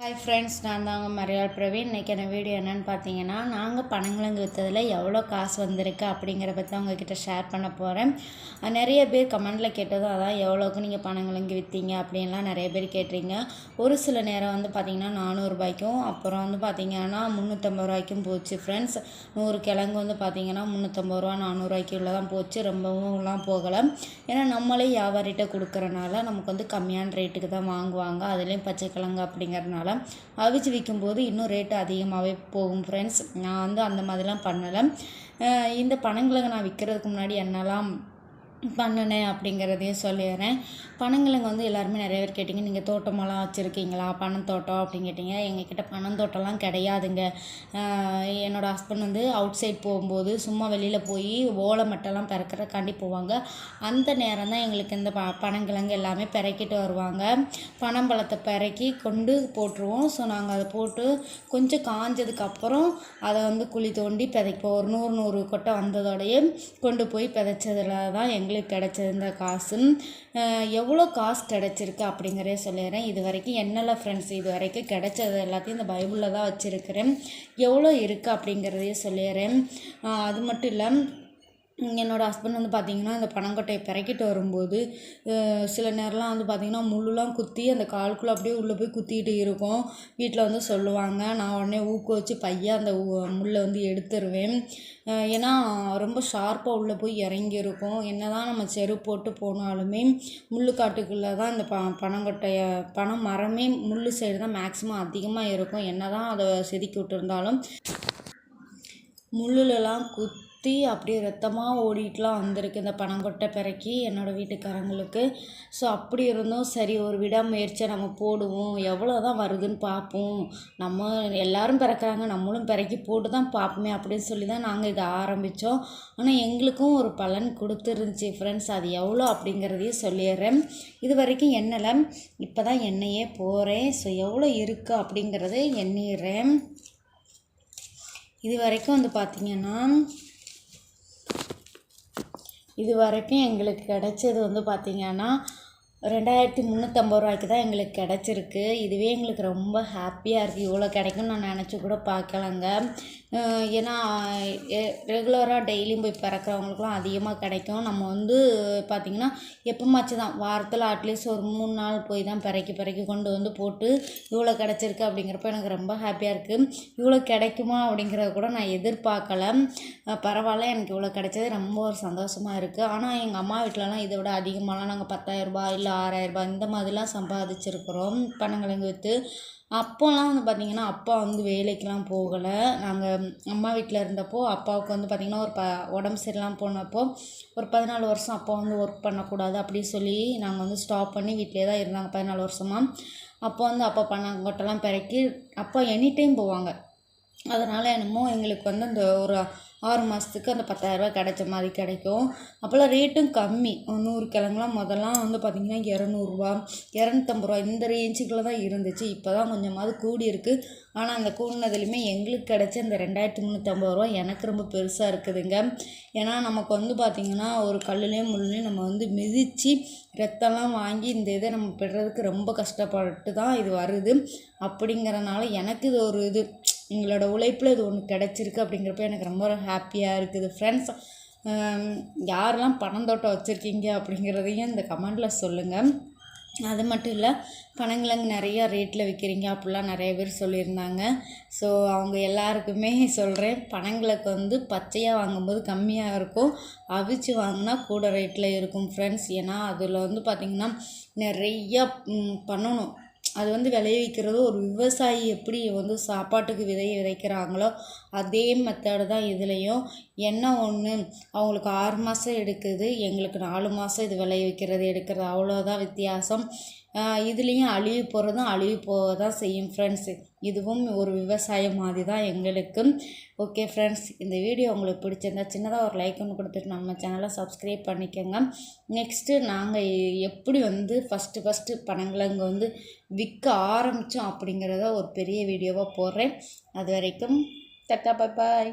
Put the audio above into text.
Hi friends நான் தாங்க மரியாள் பிரவீன். இன்றைக்கான வீடியோ என்னென்னு பார்த்தீங்கன்னா நாங்கள் பனங்கிழங்கு விற்றதில் எவ்வளோ காசு வந்திருக்கு அப்படிங்கிற பற்றி உங்ககிட்ட ஷேர் பண்ண போகிறேன் நிறைய பேர் கமெண்டில் கேட்டதும் அதான் எவ்வளோக்கு நீங்கள் பனங்கிழங்கு விற்றீங்க அப்படின்லாம் நிறைய பேர் கேட்டிருங்க. ஒரு சில நேரம் வந்து பார்த்திங்கன்னா நானூறுபாய்க்கும் அப்புறம் வந்து பார்த்திங்கன்னா முந்நூற்றம்பது ரூபாய்க்கும் போச்சு ஃப்ரெண்ட்ஸ் நூறு கிழங்கு வந்து பார்த்திங்கன்னா முந்நூற்றம்பது ரூபா நானூறுரூவாய்க்கு உள்ள தான் போச்சு. ரொம்பவும்லாம் போகலை. ஏன்னா நம்மளே வியாபாரிகிட்ட கொடுக்குறனால நமக்கு வந்து கம்மியான ரேட்டுக்கு தான் வாங்குவாங்க. அதுலேயும் பச்சை கிழங்கு அப்படிங்கிறதுனால அவிச்சு விற்கும்போது இன்னும் ரேட்டு அதிகமாகவே போகும் ஃப்ரெண்ட்ஸ் நான் வந்து அந்த மாதிரிலாம் பண்ணலை. இந்த பனங்கிழங்கு நான் விற்கிறதுக்கு முன்னாடி என்னெல்லாம் பண்ணினேன் அப்படிங்கிறதையும் சொல்லிடுறேன். பனங்கிழங்கு வந்து எல்லாருமே நிறைய பேர் கேட்டிங்க நீங்கள் தோட்டமெல்லாம் வச்சுருக்கீங்களா? பனந்தோட்டம் அப்படின்னு கேட்டிங்க. எங்ககிட்ட பனந்தோட்டம்லாம் கிடையாதுங்க. என்னோடய ஹஸ்பண்ட் வந்து அவுட் சைட் போகும்போது சும்மா வெளியில் போய் ஓலை மட்டெல்லாம் பிறக்கிறக்காண்டி போவாங்க. அந்த நேரம் தான் எங்களுக்கு இந்த ப பனங்கிழங்கு எல்லாமே பிறக்கிட்டு வருவாங்க. பனம்பழத்தை பிறக்கி கொண்டு போட்டுருவோம். ஸோ நாங்கள் அதை போட்டு கொஞ்சம் காஞ்சதுக்கப்புறம் அதை வந்து குழி தோண்டி பிதைப்போம். ஒரு நூறு நூறு கொட்டை வந்ததோடையே கொண்டு போய் பிதைச்சதில் தான் எங்கள் எங்களுக்கு கிடச்சிருந்த காசும் எவ்வளோ காசு கிடச்சிருக்கு அப்படிங்கிறத சொல்லிடுறேன். இது வரைக்கும் என்னெல்லாம் ஃப்ரெண்ட்ஸ் இது வரைக்கும் கிடச்சது எல்லாத்தையும் இந்த பைபிளில் தான் வச்சுருக்கிறேன். எவ்வளோ இருக்குது அப்படிங்கிறதையும் சொல்லிடுறேன். அது மட்டும் இல்லை என்னோடய ஹஸ்பண்ட் வந்து பார்த்திங்கன்னா இந்த பனங்கொட்டையை பிறக்கிட்டு வரும்போது சில நேரம்லாம் வந்து பார்த்திங்கன்னா முள்ளுலாம் குத்தி அந்த காலுக்குள்ளே அப்படியே உள்ளே போய் குத்திக்கிட்டு இருக்கும். வீட்டில் வந்து சொல்லுவாங்க நான் உடனே ஊக்க வச்சு பையன் அந்த முள்ளை வந்து எடுத்துருவேன். ஏன்னா ரொம்ப ஷார்ப்பாக உள்ளே போய் இறங்கியிருக்கும். என்ன தான் நம்ம செருப்பு போட்டு போனாலுமே முள்ளுக்காட்டுக்குள்ளே தான் இந்த ப பனங்கொட்டையை பனம் மரமே முள் சைடு தான் மேக்ஸிமம் அதிகமாக இருக்கும். என்ன தான் அதை செதுக்கி விட்டுருந்தாலும். முள்ளுலலாம் குத்தி அப்படியே ரத்தமாக ஓடிட்டுலாம் வந்திருக்கு இந்த பனங்கொட்டை பிறக்கி என்னோடய வீட்டுக்காரங்களுக்கு. ஸோ அப்படி இருந்தும் சரி ஒரு விடாமுயற்சியை நம்ம போடுவோம். எவ்வளோ தான் வருதுன்னு பார்ப்போம் நம்ம எல்லோரும் பிறக்கிறாங்க நம்மளும் பிறக்கி போட்டு தான் பார்ப்போமே அப்படின்னு சொல்லி தான் நாங்கள் இதை ஆரம்பித்தோம் ஆனால் எங்களுக்கும் ஒரு பலன் கொடுத்துருந்துச்சி ஃப்ரெண்ட்ஸ் அது எவ்வளோ அப்படிங்கிறதையும் சொல்லிடுறேன். இது வரைக்கும் எண்ணலை. இப்போ தான் எண்ணெயே போகிறேன் ஸோ எவ்வளோ இருக்குது அப்படிங்கிறத எண்ணிடுறேன். இது வரைக்கும் வந்து பார்த்திங்கன்னா இது வரைக்கும் எங்களுக்கு கிடைச்சது வந்து பார்த்திங்கன்னா ரெண்டாயிரத்தி முந்நூற்றம்பது ரூபாய்க்கு தான் எங்களுக்கு கிடச்சிருக்கு. இதுவே எங்களுக்கு ரொம்ப ஹாப்பியாக இருக்குது இவ்வளோ கிடைக்கும்னு நான் நினச்சி கூட பார்க்கலங்க. ஏன்னா ரெகுலராக டெய்லியும் போய் பிறக்கிறவங்களுக்குலாம் அதிகமாக கிடைக்கும். நம்ம வந்து பார்த்திங்கன்னா எப்போமாச்சும் தான் வாரத்தில் அட்லீஸ்ட் ஒரு மூணு நாள் போய் தான் பிறக்கி பிறக்கி கொண்டு வந்து போட்டு இவ்வளோ கிடச்சிருக்கு அப்படிங்கிறப்ப எனக்கு ரொம்ப ஹாப்பியாக இருக்குது இவ்வளோ கிடைக்குமா அப்படிங்கிறத கூட நான் எதிர்பார்க்கல. பரவாயில்ல எனக்கு இவ்வளோ கிடைச்சது. ரொம்ப ஒரு சந்தோஷமாக இருக்குது ஆனால் எங்கள் அம்மா வீட்டிலலாம் இதை விட அதிகமாகலாம். நாங்கள் பத்தாயிரரூபா இல்லை இல்லை ஆறாயிரரூபா இந்த மாதிரிலாம் சம்பாதிச்சிருக்கிறோம் பனங்கிழங்கு விற்று அப்போல்லாம் வந்து பார்த்திங்கன்னா அப்பா வந்து வேலைக்கெலாம் போகலை. நாங்கள் அம்மா வீட்டில் இருந்தப்போ அப்பாவுக்கு வந்து பார்த்திங்கன்னா ஒரு ப உடம்பு சரியில்லாமல் போனப்போ ஒரு பதினாலு வருஷம் அப்பா வந்து ஒர்க் பண்ணக்கூடாது அப்படின்னு சொல்லி நாங்கள் வந்து ஸ்டாப் பண்ணி வீட்டிலே தான் இருந்தாங்க பதினாலு வருஷமாக அப்போ வந்து அப்பா பண்ணாங்கொட்டெல்லாம் பிறக்கி அப்பா எனி டைம் போவாங்க. அதனால் என்னமோ எங்களுக்கு வந்து அந்த ஒரு ஆறு மாதத்துக்கு அந்த பத்தாயிரரூபா கிடைச்ச மாதிரி கிடைக்கும். அப்போல்லாம் ரேட்டும் கம்மி. நூறு கிழங்குலாம் முதல்லாம் வந்து பார்த்திங்கன்னா இரநூறுவா இரநூத்தம்பது ரூபா இந்த ரேஞ்சுக்குள்ளே தான் இருந்துச்சு. இப்போ தான் கொஞ்சமாவது கூடி இருக்குது ஆனால் அந்த கூடினதுலையுமே எங்களுக்கு கிடைச்ச இந்த ரெண்டாயிரத்தி முந்நூற்றம்பது ரூபா எனக்கு ரொம்ப பெருசாக இருக்குதுங்க. ஏன்னா நமக்கு வந்து பார்த்திங்கன்னா ஒரு கல்லுலேயும் முள்ளையும் நம்ம வந்து மிதித்து ரத்தம்லாம் வாங்கி இந்த இதை நம்ம பெறதுக்கு ரொம்ப கஷ்டப்பட்டு தான் இது வருது. அப்படிங்கிறனால எனக்கு இது ஒரு இது. எங்களோட உழைப்பில் இது ஒன்று கிடச்சிருக்கு அப்படிங்கிறப்ப எனக்கு ரொம்ப ஹாப்பியாக இருக்குது. ஃப்ரெண்ட்ஸ் யாரெல்லாம் பனந்தோட்டம் வச்சுருக்கீங்க அப்படிங்கிறதையும் இந்த கமெண்டில் சொல்லுங்கள் அது மட்டும் இல்லை பனங்கிழங்கு நிறையா ரேட்டில் விற்கிறீங்க அப்படிலாம் நிறைய பேர் சொல்லியிருந்தாங்க. ஸோ அவங்க எல்லாருக்குமே சொல்கிறேன் பணங்களுக்கு வந்து பச்சையாக வாங்கும்போது கம்மியாக இருக்கும். அவிச்சு வாங்கினா கூட ரேட்டில் இருக்கும் ஃப்ரெண்ட்ஸ் ஏன்னா அதில் வந்து பார்த்திங்கன்னா நிறையா பண்ணணும். அது வந்து விளைவிக்கிறது ஒரு விவசாயி எப்படி வந்து சாப்பாட்டுக்கு விதையை விதைக்கிறாங்களோ அதே மெத்தடு தான் இதுலேயும். என்ன ஒன்று அவங்களுக்கு ஆறு மாதம் எடுக்குது. எங்களுக்கு நாலு மாதம் இது விளைவிக்கிறது எடுக்கிறது. அவ்வளோதான் வித்தியாசம். இதுலேயும் அழிவு போகிறதும் அழிவு போக தான் செய்யும் ஃப்ரெண்ட்ஸு இதுவும் ஒரு விவசாயம் மாதிரி தான் எங்களுக்கு. ஓகே ஃப்ரெண்ட்ஸ் இந்த வீடியோ உங்களுக்கு பிடிச்சிருந்தா சின்னதாக ஒரு லைக் ஒன்று கொடுத்துட்டு நம்ம சேனலை சப்ஸ்கிரைப் பண்ணிக்கோங்க. நெக்ஸ்ட்டு நாங்கள் எப்படி வந்து ஃபஸ்ட்டு ஃபஸ்ட்டு பனங்கிழங்கு வந்து விற்க ஆரம்பித்தோம் அப்படிங்கிறத ஒரு பெரிய வீடியோவாக போடுறேன். அது வரைக்கும் தட்டா பாய் பாய்